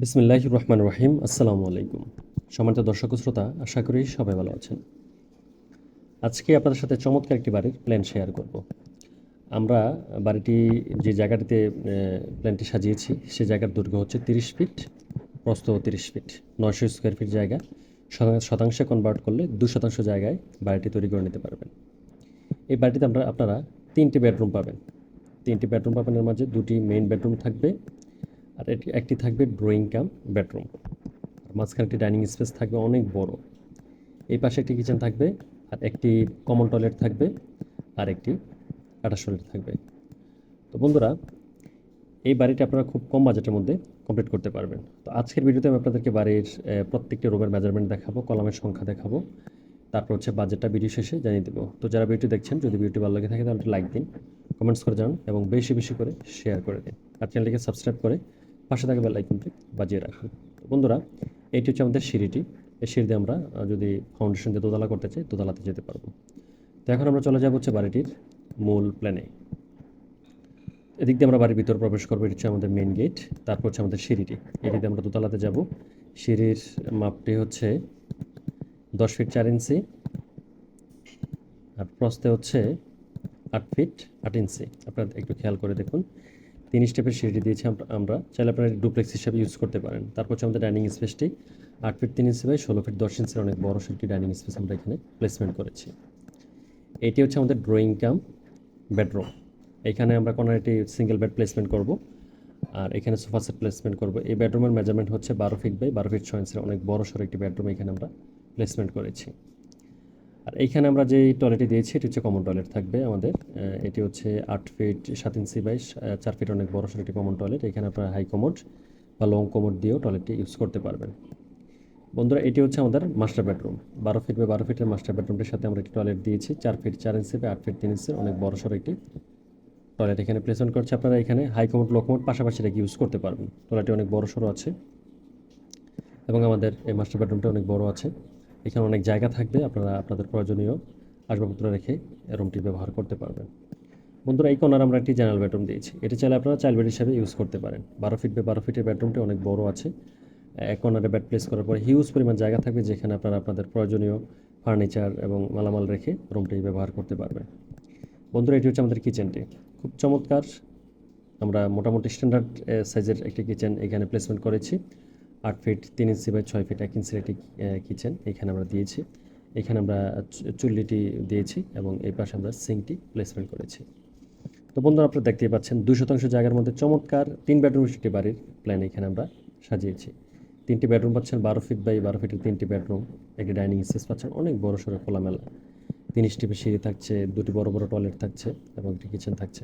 বিসমিল্লাহ রহমান রহিম, আসসালামু আলাইকুম। সম্মানিত দর্শক শ্রোতা, আশা করি সবাই ভালো আছেন। আজকে আপনাদের সাথে চমৎকার একটি বাড়ির প্ল্যান শেয়ার করব। আমরা বাড়িটি যে জায়গাটিতে প্ল্যানটি সাজিয়েছি, সে জায়গার দৈর্ঘ্য হচ্ছে তিরিশ ফিট, প্রস্থ তিরিশ ফিট, নয়শো স্কোয়ার ফিট জায়গা। শতাংশে কনভার্ট করলে দু শতাংশ জায়গায় বাড়িটি তৈরি করে নিতে পারবেন। এই বাড়িটিতে আমরা, আপনারা তিনটি বেডরুম পাবেন। তিনটি বেডরুম পাবেন, এর মাঝে দুটি মেইন বেডরুম থাকবে। আর এটি একটি থাকবে ড্রয়িং কাম বেডরুম। আর মাঝখানে একটি ডাইনিং স্পেস থাকবে অনেক বড়। এই পাশে একটি কিচেন থাকবে, আর একটি কমন টয়লেট থাকবে, আর একটি অ্যাটাচ টয়লেট থাকবে। তো বন্ধুরা, এই বাড়িটি আপনারা খুব কম বাজেটের মধ্যে কমপ্লিট করতে পারবেন। তো আজকের ভিডিওতে আমি আপনাদেরকে বাড়ির প্রত্যেকটি রুমের মেজারমেন্ট দেখাবো, কলামের সংখ্যা দেখাবো, তারপর হচ্ছে বাজেটটা ভিডিও শেষে জানিয়ে দেবো। তো যারা ভিডিওটি দেখছেন, যদি ভিডিওটি ভালো লাগে থাকে তাহলে লাইক দিন, কমেন্টস করে জানান এবং বেশি বেশি করে শেয়ার করে দিন। আর চ্যানেলটিকে সাবস্ক্রাইব করে পাশে থাকা বেল বাজিয়ে রাখুন বন্ধুরা এইটি হচ্ছে আমাদের সিঁড়িটি। এই সিঁড়ি দিয়ে আমরা যদি ফাউন্ডেশন দিয়ে দোতলা করতে চাই, দোতলাতে যেতে পারব। তো এখন আমরা চলে যাব হচ্ছে বাড়িটির মূল প্ল্যানে এদিক দিয়ে আমরা বাড়ির ভিতর প্রবেশ করব, এটি হচ্ছে আমাদের মেন গেট তারপর হচ্ছে আমাদের সিঁড়িটি। এটিতে আমরা দোতলাতে যাব। সিঁড়ির মাপটি হচ্ছে দশ ফিট চার ইঞ্চি আর প্রস্তে হচ্ছে আট ফিট আট ইঞ্চি আপনারা একটু খেয়াল করে দেখুন। তিন স্টেপের সিঁড়ি দিয়েছি আমরা- চাইলে আপনারা ডুপ্লেক্স হিসাবে ইউজ করতে পারেন। তারপর হচ্ছে আমাদের ডাইনিং স্পেসটি আট ফিট তিন ইঞ্চি বাই ষোলো ফিট দশ ইঞ্চির অনেক বড় একটি ডাইনিং স্পেস আমরা এখানে প্লেসমেন্ট করেছি। এটি হচ্ছে আমাদের ড্রয়িং কাম বেডরুম এখানে আমরা কোনো একটি সিঙ্গেল বেড প্লেসমেন্ট করব আর এখানে সোফা সেট প্লেসমেন্ট করব। এই বেডরুমের মেজারমেন্ট হচ্ছে বারো ফিট বাই বারো ফিট ছয় ইঞ্চির অনেক বড় সড়ো একটি বেডরুম এখানে আমরা প্লেসমেন্ট করেছি। আর এইখানে আমরা যে টয়লেটটি দিয়েছি, এটি হচ্ছে কমন টয়লেট থাকবে আমাদের। এটি হচ্ছে আট ফিট সাত ইঞ্চি বাই চার ফিট অনেক বড় একটি কমন টয়লেট এখানে আপনারা হাই কমোড বা লং কমোড দিয়েও টয়লেটটি ইউজ করতে পারবেন। বন্ধুরা, এটি হচ্ছে আমাদের মাস্টার বেডরুম বারো ফিট বাই বারো ফিটের মাস্টার বেডরুমটির সাথে আমরা একটি টয়লেট দিয়েছি। চার ফিট চার ইঞ্চি বাই আট ফিট তিন ইঞ্চি অনেক বড় সড়ো একটি টয়লেট এখানে প্লেসমেন্ট করছে। আপনারা এখানে হাই কমোড লো কমোড পাশাপাশি রেখে ইউজ করতে পারবেন। টয়লেটটি অনেক বড় সড়ো আছে এবং আমাদের এই মাস্টার বেডরুমটা অনেক বড় আছে। এখানে অনেক জায়গা থাকবে, আপনারা আপনাদের প্রয়োজনীয় আসবাবপত্র রেখে রুমটি ব্যবহার করতে পারবেন। বন্ধুরা, এই কর্নার আমরা একটি জেনারেল বেডরুম দিয়েছি। এটা চাইলে আপনারা চাইল্ড বেড হিসাবে ইউজ করতে পারেন। বারো ফিট বা বারো ফিটের বেডরুমটি অনেক বড় আছে। এক কর্নারে বেড প্লেস করার পরে হিউজ পরিমাণ জায়গা থাকবে যেখানে আপনারা আপনাদের প্রয়োজনীয় ফার্নিচার এবং মালামাল রেখে রুমটি ব্যবহার করতে পারবেন। বন্ধুরা, এটি হচ্ছে আমাদের কিচেনটি খুব চমৎকার। আমরা মোটামুটি স্ট্যান্ডার্ড সাইজের একটি কিচেন এখানে প্লেসমেন্ট করেছি। আট ফিট, তিন ইঞ্চি বাই ছয় ফিট এক ইঞ্চির কিচেন এখানে আমরা দিয়েছি। এখানে আমরা চুল্লিটি দিয়েছি এবং এই পাশে আমরা সিঙ্কটি প্লেসমেন্ট করেছি। তো বন্ধুরা, আপনারা দেখতেই পাচ্ছেন, দুই শতাংশ জায়গার মধ্যে চমৎকার তিন বেডরুম একটি বাড়ির প্ল্যান এখানে আমরা সাজিয়েছি। তিনটি বেডরুম পাচ্ছেন বারো ফিট বাই বারো ফিটের তিনটি বেডরুম একটি ডাইনিং স্পেস পাচ্ছেন অনেক বড় সড়ো খোলামেলা। তিন স্টিপের সিঁড়ি থাকছে, দুটি বড় বড় টয়লেট থাকছে এবং একটি কিচেন থাকছে।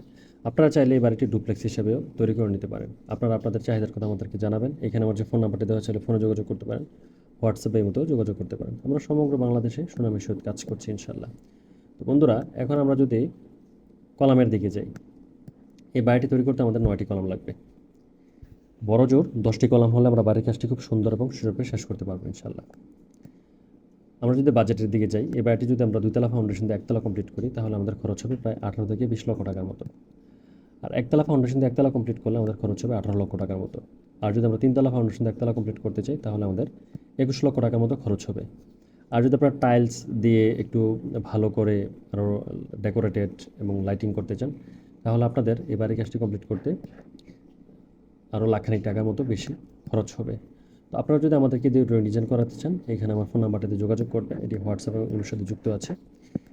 আপনারা চাইলে এই বাড়িটি ডুপ্লেক্স হিসেবেও তৈরি করে নিতে পারেন। আপনারা আপনাদের চাহিদার কথা আমাদেরকে জানাবেন। এখানে আমার যে ফোন নাম্বারটি দেওয়া ছিল ফোনে যোগাযোগ করতে পারেন। হোয়াটসঅ্যাপের মতো যোগাযোগ করতে পারেন। আমরা সমগ্র বাংলাদেশে সুনামের সহিত কাজ করছি ইনশাল্লাহ তো বন্ধুরা, এখন আমরা যদি কলামের দিকে যাই, এই বাড়িটি তৈরি করতে আমাদের নয়টি কলাম লাগবে। বড় জোর, দশটি কলাম হলে আমরা বাড়ির কাজটি খুব সুন্দর এবং সুরূপে শেষ করতে পারব ইনশাল্লাহ আমরা যদি বাজেটের দিকে যাই, এই বাড়িটি যদি আমরা দুইতলা ফাউন্ডেশন দিয়ে একতলা কমপ্লিট করি, তাহলে আমাদের খরচ হবে প্রায় আঠারো থেকে বিশ লক্ষ টাকার মতো। আর একতলা ফাউন্ডেশন দিয়ে একতলা কমপ্লিট করলে আমাদের খরচ হবে আঠারো লক্ষ টাকার মতো। আর যদি আমরা তিনতলা ফাউন্ডেশন দিয়ে একতলা কমপ্লিট করতে চাই, তাহলে আমাদের একুশ লক্ষ টাকার মতো খরচ হবে। আর যদি আপনারা টাইলস দিয়ে একটু ভালো করে আরও ডেকোরেটেড এবং লাইটিং করতে চান, তাহলে আপনাদের এই বাড়ির কাজটি কমপ্লিট করতে আরও লাখখানিক টাকার মতো বেশি খরচ হবে। তো আপনারা যদি আমাদেরকে দিয়ে ডিজাইন করাতে চান, এখানে আমার ফোন নাম্বারটাতে যোগাযোগ করবেন। এটি হোয়াটসঅ্যাপ এবং সাথে যুক্ত আছে।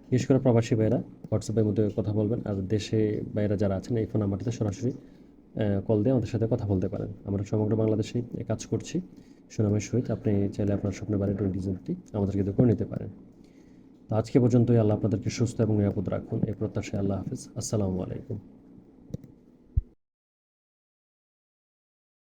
বিশেষ করে প্রবাসী ভাইরা হোয়াটসঅ্যাপের মধ্যে কথা বলবেন আর দেশে বাইরা যারা আছেন, এই ফোন নাম্বারটিতে সরাসরি কল দিয়ে আমাদের সাথে কথা বলতে পারেন। আমরা সমগ্র বাংলাদেশে কাজ করছি। সুনামের সহিত আপনি চাইলে আপনার স্বপ্নের বাড়ির ডিজাইনটি আমাদেরকে দিয়ে করে নিতে পারেন। তো আজকে পর্যন্তই আল্লাহ আপনাদেরকে সুস্থ এবং নিরাপদ রাখুন। এই প্রত্যাশায় আল্লাহ হাফিজ। আসসালামু আলাইকুম।